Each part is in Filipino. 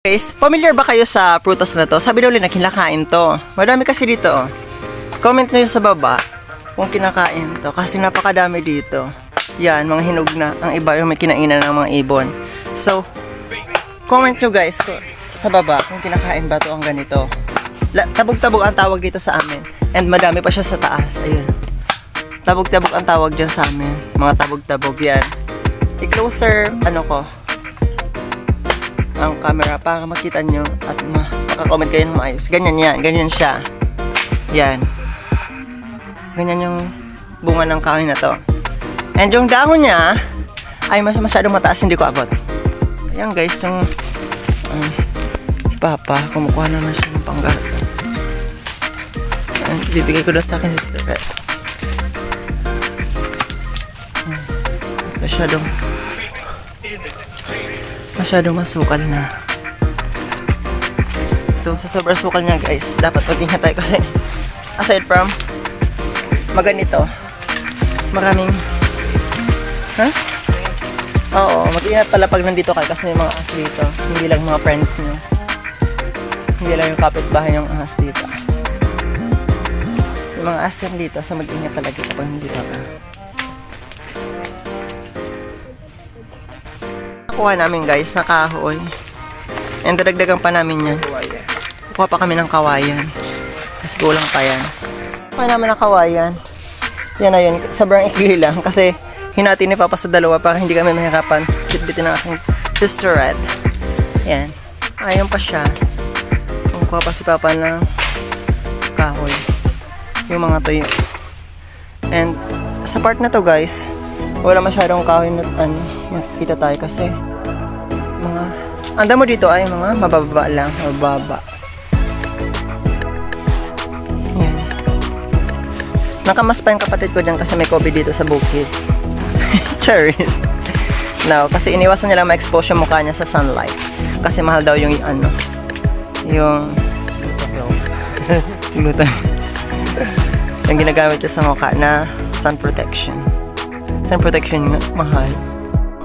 Guys, familiar ba kayo sa prutas na to? Sabi daw nila kinakain to. Madami kasi dito. oh. Comment nyo sa baba kung kinakain to. Kasi napakadami dito. Yan, mga hinog na. Ang iba yung may kinainan ng mga ibon. So, comment nyo guys sa baba kung kinakain ba to ang ganito. Tabog-tabog ang tawag dito sa amin. And madami pa siya sa taas. Ayun. Tabog-tabog ang tawag dyan sa amin. Mga tabog-tabog yan. I-closer, ano ko, ang camera para makita nyo at ma makakomment kayo ng maayos. Ganyan yan, ganyan siya. Yan. Ganyan yung bunga ng kahoy na to. And yung dahon niya ay mas masyadong mataas, hindi ko abot. Ayan guys, yung um, si Papa, kumukuha naman siya ng panggat. Ayan, bibigay ko doon sa akin sister. Hmm. Masyadong masyadong masukal na. So, sa sobrang sukal niya guys, dapat mag-ingat tayo kasi aside from maganito, maraming ha? Oo, mag-ingat pala pag nandito kayo kasi may mga ahas dito. Hindi lang mga friends nyo. Hindi lang yung kapitbahay yung ahas dito. Yung mga ahas dito, so mag-ingat talaga kapag nandito ka. Nakuha namin guys na kahoy. And dadagdagan pa namin yan. Kukuha pa kami ng kawayan. Kasi kulang pa yan. Kuha namin ng kawayan. Yan na yun. Sobrang ikli lang. Kasi hinati ni Papa sa dalawa para hindi kami mahirapan. Bitbitin ng aking sister Red. Yan. Ayun pa siya. Kukuha pa si Papa ng kahoy. Yung mga tuyo. And sa part na to guys, wala masyadong kahoy na ano, makikita tayo kasi mga ang damo dito ay mga mababa lang, mababa. Yan. Nakamas pa yung kapatid ko dyan kasi may COVID dito sa bukid. Cherries. No, kasi iniwasan niya lang ma-expose yung mukha niya sa sunlight. Kasi mahal daw yung ano, yung gluten. yung ginagamit niya sa mukha na sun protection. Sun protection mahal.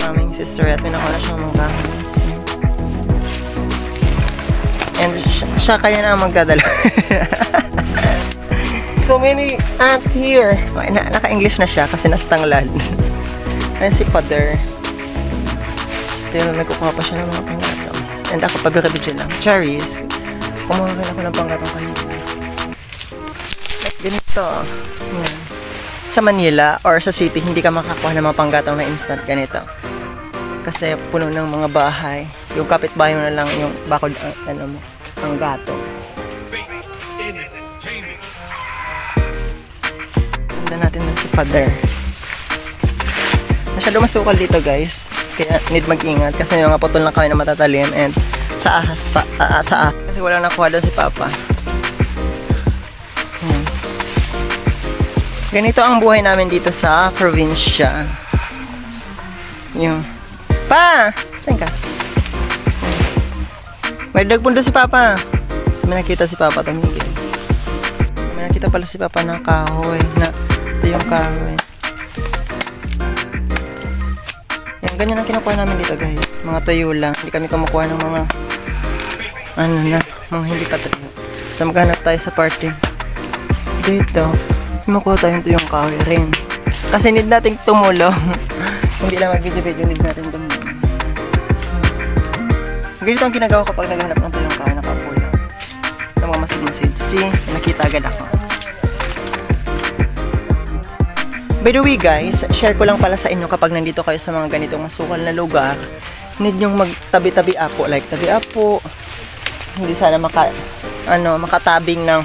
Aming sister at pinakuha na siyang mukha. And siya, siya kaya na magdadala. so many ants here. Okay, na, naka-English na siya kasi nasa tanglad. Ayan si Father. Still, nagkukuha pa siya ng mga panggatong. And ako, pabirabidyo lang. Cherries. Kumuha rin ako ng panggatong kanina. Like ganito. Yan. Sa Manila or sa city, hindi ka makakuha ng mga panggatong na instant ganito. Kasi puno ng mga bahay. Yung kapitbahay mo na lang yung bakod ang, ano mo, ang gato. Sundan natin dun si Father. Masyado masukal dito guys. Kaya need mag-ingat kasi may mga putol na kami na matatalim and sa ahas pa, ah, sa ahas. Kasi wala nakuha doon si Papa. Yan. Ganito ang buhay namin dito sa probinsya. Yung Pa! Saan ka? May dagpundo si Papa. May nakita si Papa tumigil. May nakita pala si Papa ng kahoy. Na, ito yung kahoy. Yan, ganyan ang kinukuha namin dito guys. Mga tayo lang. Hindi kami kumukuha ng mga ano na, mga hindi pa tayo. So maghanap tayo sa party. Dito, kumukuha tayo ito yung kahoy rin. Kasi need nating tumulong. hindi lang mag-video-video, need natin tumulong. Ganito ang ginagawa kapag naghanap ng tuyong kahoy nakaupo lang. Ng mga masid-masid. See, nakita agad ako. By the way guys, share ko lang pala sa inyo kapag nandito kayo sa mga ganitong masukal na lugar, need yung magtabi-tabi apo, like tabi apo, hindi sana maka, ano, makatabing ng,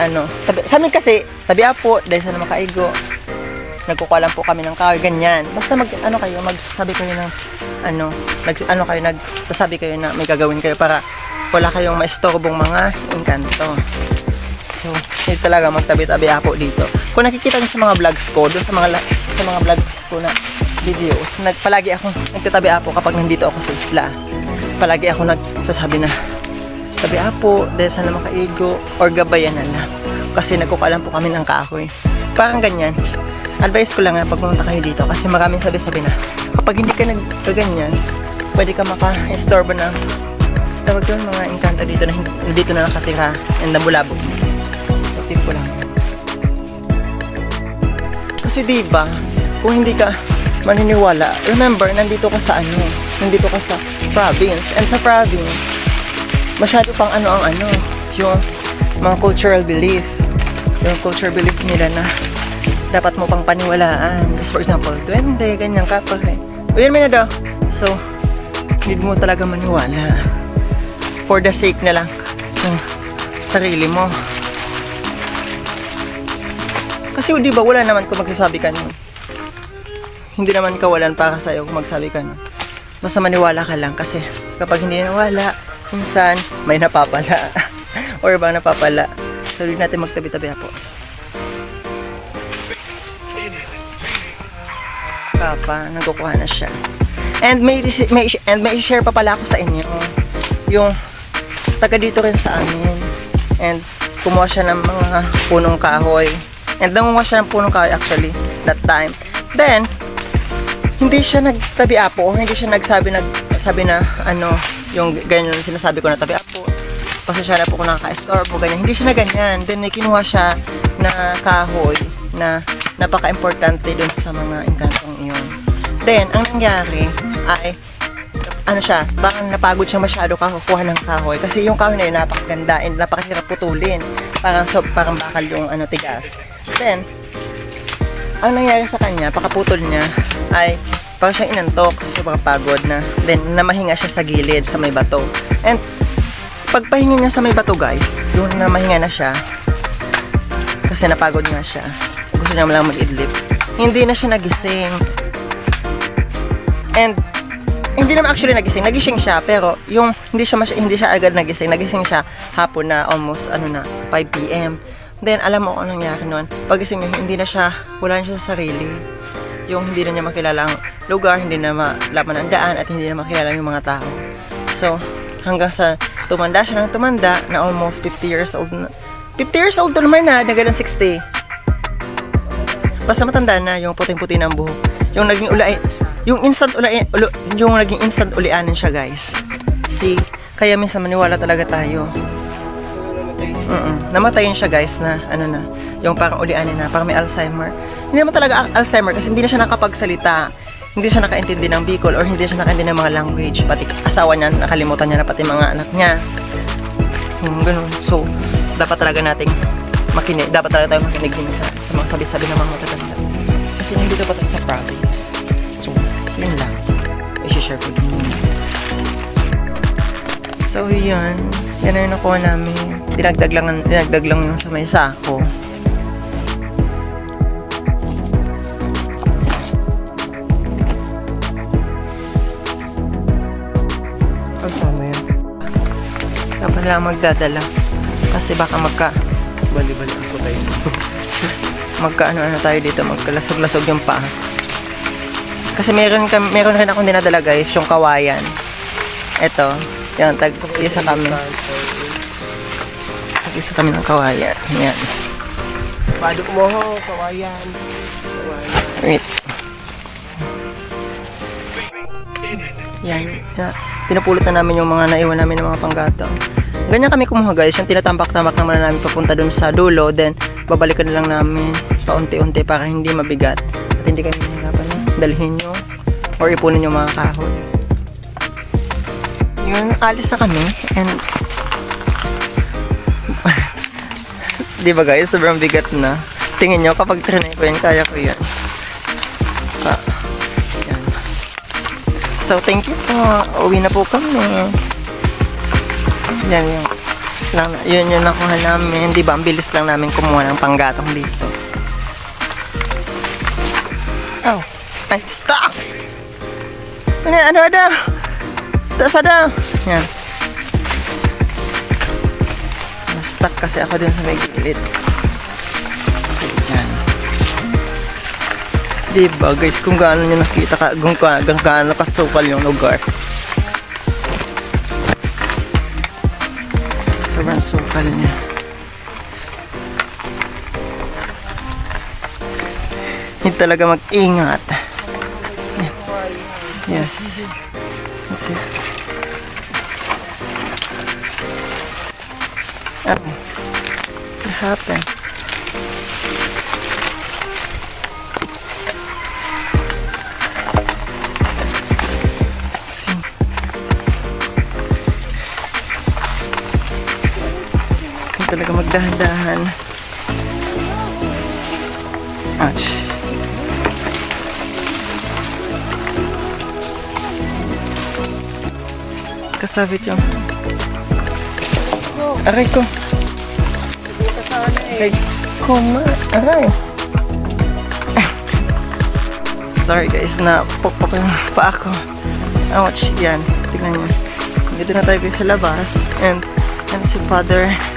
ano, tabi, sa amin kasi, tabi apo, dahil sana makaigo, nagkukuha po kami ng kahoy, ganyan. Basta mag, ano kayo, magsabi kayo ng, ano, nag, ano kayo, nagsasabi kayo na may gagawin kayo para wala kayong maistorbong mga engkanto. So, need talaga magtabi-tabi ako dito. Kung nakikita niyo sa mga vlogs ko, doon sa mga sa mga vlogs ko na videos, nagpalagi ako nagtatabi ako kapag nandito ako sa isla. Palagi ako nagsasabi na tabi apo, dahil sana makaigo or gabayan na. Kasi nagkukalan po kami ng kahoy. Parang ganyan. Advice ko lang nga pag pumunta kayo dito kasi maraming sabi-sabi na kapag hindi ka nagkaganyan, pwede ka maka-estorbo ng tawag yun, mga engkanto dito na na dito na nakatira and nabulabog. Tip ko lang. Kasi di ba kung hindi ka maniniwala, remember, nandito ka sa ano, nandito ka sa province. And sa province, masyado pang ano ang ano, yung mga cultural belief. Yung cultural belief nila na dapat mo pang paniwalaan. Kasi for example, duwende, ganyan ka pa. Eh. O yun, may na daw. So, hindi mo talaga maniwala. For the sake na lang ng sarili mo. Kasi di ba wala naman kung magsasabi ka nun. Hindi naman kawalan para sa'yo kung magsabi ka nun. Basta maniwala ka lang kasi kapag hindi nawala, minsan may napapala. Or bang napapala. So, hindi natin magtabi-tabi po. Papa, nagkukuha na siya. And may, may, and may share pa pala ako sa inyo. Yung taga dito rin sa amin. And kumuha siya ng mga punong kahoy. And nangunguha siya ng punong kahoy actually that time. Then, hindi siya nagtabi apo hindi siya nagsabi nagsabi na ano yung ganyan sinasabi ko na tabi apo pasensya na po kung nakaka-store po ganyan hindi siya na ganyan then may kinuha siya na kahoy na napaka-importante dun sa mga engkantong iyon. Then ang nangyari ay ano siya, parang napagod siya masyado kakukuha ng kahoy. Kasi yung kahoy na yun napakaganda and napakahirap putulin. Parang so, parang bakal yung ano tigas. Then ang nangyari sa kanya, pakaputol niya, ay parang siyang inantok, sobrang pagod na. Then, namahinga siya sa gilid, sa may bato. And, pagpahinga niya sa may bato, guys, yung namahinga na siya, kasi napagod nga siya, gusto niya lang mag-idlip, hindi na siya nagising. And, hindi naman actually nagising, nagising siya, pero yung hindi siya masy- hindi siya agad nagising, nagising siya hapon na almost ano na 5 p.m. Then alam mo kung nangyari noon. Pagising niya, hindi na siya, wala na siya sa sarili. Yung hindi na niya makilala ang lugar, hindi na malaman ang daan, at hindi na makilala yung mga tao. So, hanggang sa tumanda siya ng tumanda na almost 50 years old na. 50 years old naman na, nagalang 60. Basta matanda na yung puting-puti ng buhok. Yung naging ulay, yung instant ulay, ulo, yung naging instant ulianin siya, guys. Si, kaya minsan maniwala talaga tayo. Mm Namatayin siya, guys, na ano na, yung parang ulianin na, parang may Alzheimer. Hindi naman talaga al- Alzheimer kasi hindi na siya nakapagsalita. Hindi siya nakaintindi ng Bicol or hindi siya nakaintindi ng mga language. Pati asawa niya, nakalimutan niya na pati mga anak niya. Yung ganun. So, dapat talaga nating makinig, dapat talaga tayo makinig din sa, sa mga sabi-sabi ng mga matatanda. Kasi nandito pa tayo sa province. So, yun lang. I-share ko din yun. So, yun. Yan na nakuha namin. Dinagdag lang, dinagdag lang sa may sako. Kasama yun. Dapat lang magdadala. Kasi baka magka... Bali-bali ako tayo. magka ano tayo dito, magkalasog-lasog yung paa. Kasi meron meron rin akong dinadala guys, yung kawayan. Ito, yan tag isa kami. Tag isa kami ng kawayan. Yan. Padok mo ho, kawayan. Kawayan. Wait. Yan. yan. Pinupulot na namin yung mga naiwan namin ng mga panggatong. Ganyan kami kumuha guys, yung tinatambak-tambak naman na namin papunta dun sa dulo, then babalikan na lang namin paunti-unti para hindi mabigat at hindi kami mahirapan na dalhin nyo or ipunin yung mga kahoy. Yun, alis na kami and Di ba guys, sobrang bigat na. Tingin nyo, kapag trinay ko yan, kaya ko yan. Ah, yan. So, thank you po. Uwi na po kami. Yan yung, lang, yun yung nakuha namin. Di ba, ang bilis lang namin kumuha ng panggatong dito. Oh, ay, stop! Ano, ano, ano? Tasa daw. Yan. Na-stuck kasi ako dun sa may gilid. So, dyan. Diba guys, kung gaano nyo nakita ka, kung kung gaano kasukal yung lugar. kapal. Need talaga mag-ingat. Yes. That's it. What happened? Talaga magdahan-dahan. Ouch. Kasabit yung... Aray ko. Aray ko. Aray. Sorry guys, na pokpok yung paa ko. Ouch, yan. Tingnan nyo. Dito na tayo sa labas. And, yan si father.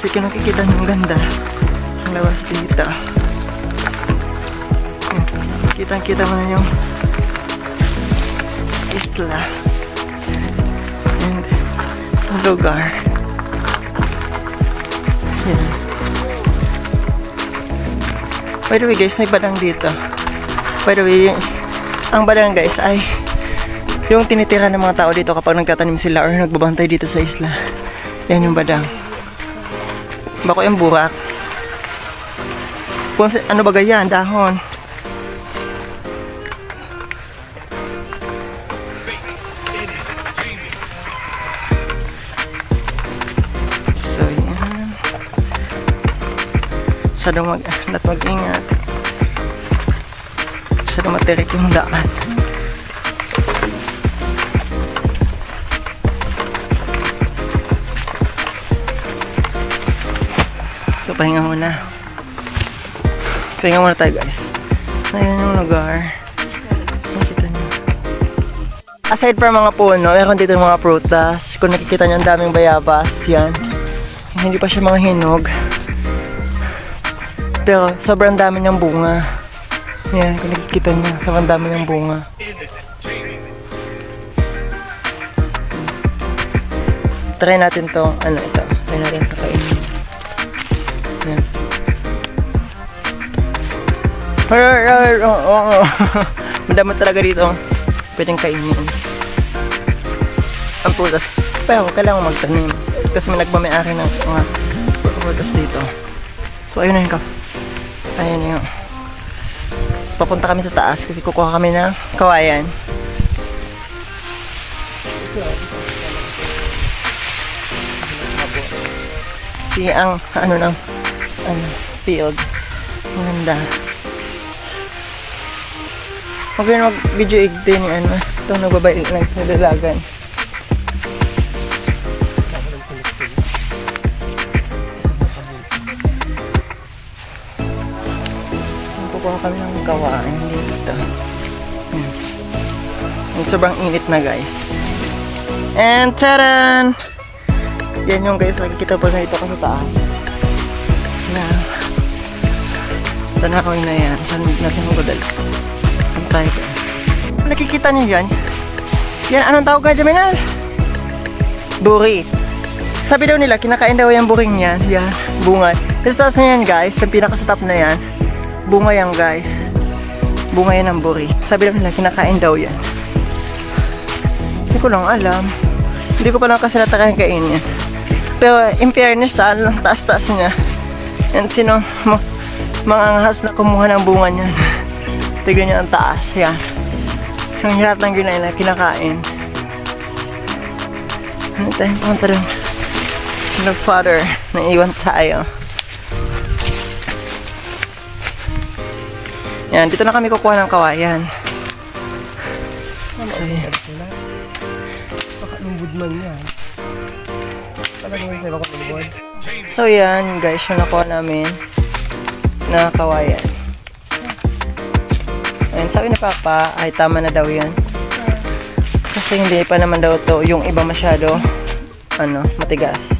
Kasi kung nakikita nyo ang ganda. Ang labas dito. Kitang-kita mo na yung isla. And lugar. Yan. By the way guys, may badang dito. By the way, ang badang guys ay yung tinitira ng mga tao dito kapag nagtatanim sila or nagbabantay dito sa isla. Yan yung badang. Bako yung burak. Kung ano ba ganyan, dahon. So, yan. Masyadong mag, dapat mag-ingat. Masyadong matirik yung daan. So, pahinga muna. Pahinga muna tayo, guys. Ayan yung lugar. Nakikita niyo. Aside from mga puno, meron dito mga prutas. Kung nakikita niyo ang daming bayabas, yan. Hindi pa siya mga hinog. Pero sobrang dami niyang bunga. Yan, kung nakikita niyo, sobrang dami niyang bunga. Try natin to, ano ito, try natin ito kainin. Oh, oh, oh. Madami talaga dito. Pwedeng kainin. Ang prutas. Pero kailangan magtanim. Kasi may nagmamayari ng mga prutas dito. So ayun na yun ka. Ayun na yun. Papunta kami sa taas kasi kukuha kami ng kawayan. Si ang ano ng ano, field. Ang ganda. Huwag yun mag-video igdi ni ano. Itong nagbabay lang sa dalagan. Kukuha kami ng gawain dito. Hmm. Ang sobrang init na guys. And charan! Yan yung guys, nakikita po na ito ko sa taas. Na tanawin na yan. Saan natin mo dali? Tayo. Nakikita niyo yan? Yan, anong tawag ka, Jaminal? Buri. Sabi daw nila, kinakain daw yung buring yan. Yan, bunga. Kasi taas na yan guys, yung pinaka sa top na yan. Bunga yan guys. Bunga yan ng buri. Sabi daw nila, kinakain daw yan. Hindi ko lang alam. Hindi ko pa lang kasi natakain kainin yan. Pero in fairness, sa taas-taas niya. And sino mga angahas na kumuha ng bunga niyan. Tignan niyo ang taas. Yan. Yung hirap ng ginain na kinakain. Ano tayo pumunta rin? Hello, Father. Naiwan tayo. Yan, dito na kami kukuha ng kawayan. So, yan. Baka lumbod man yan. So yan guys, yung nakuha namin na kawayan. Ayun, sabi ni Papa, ay tama na daw yan. Kasi hindi pa naman daw to yung iba masyado ano, matigas.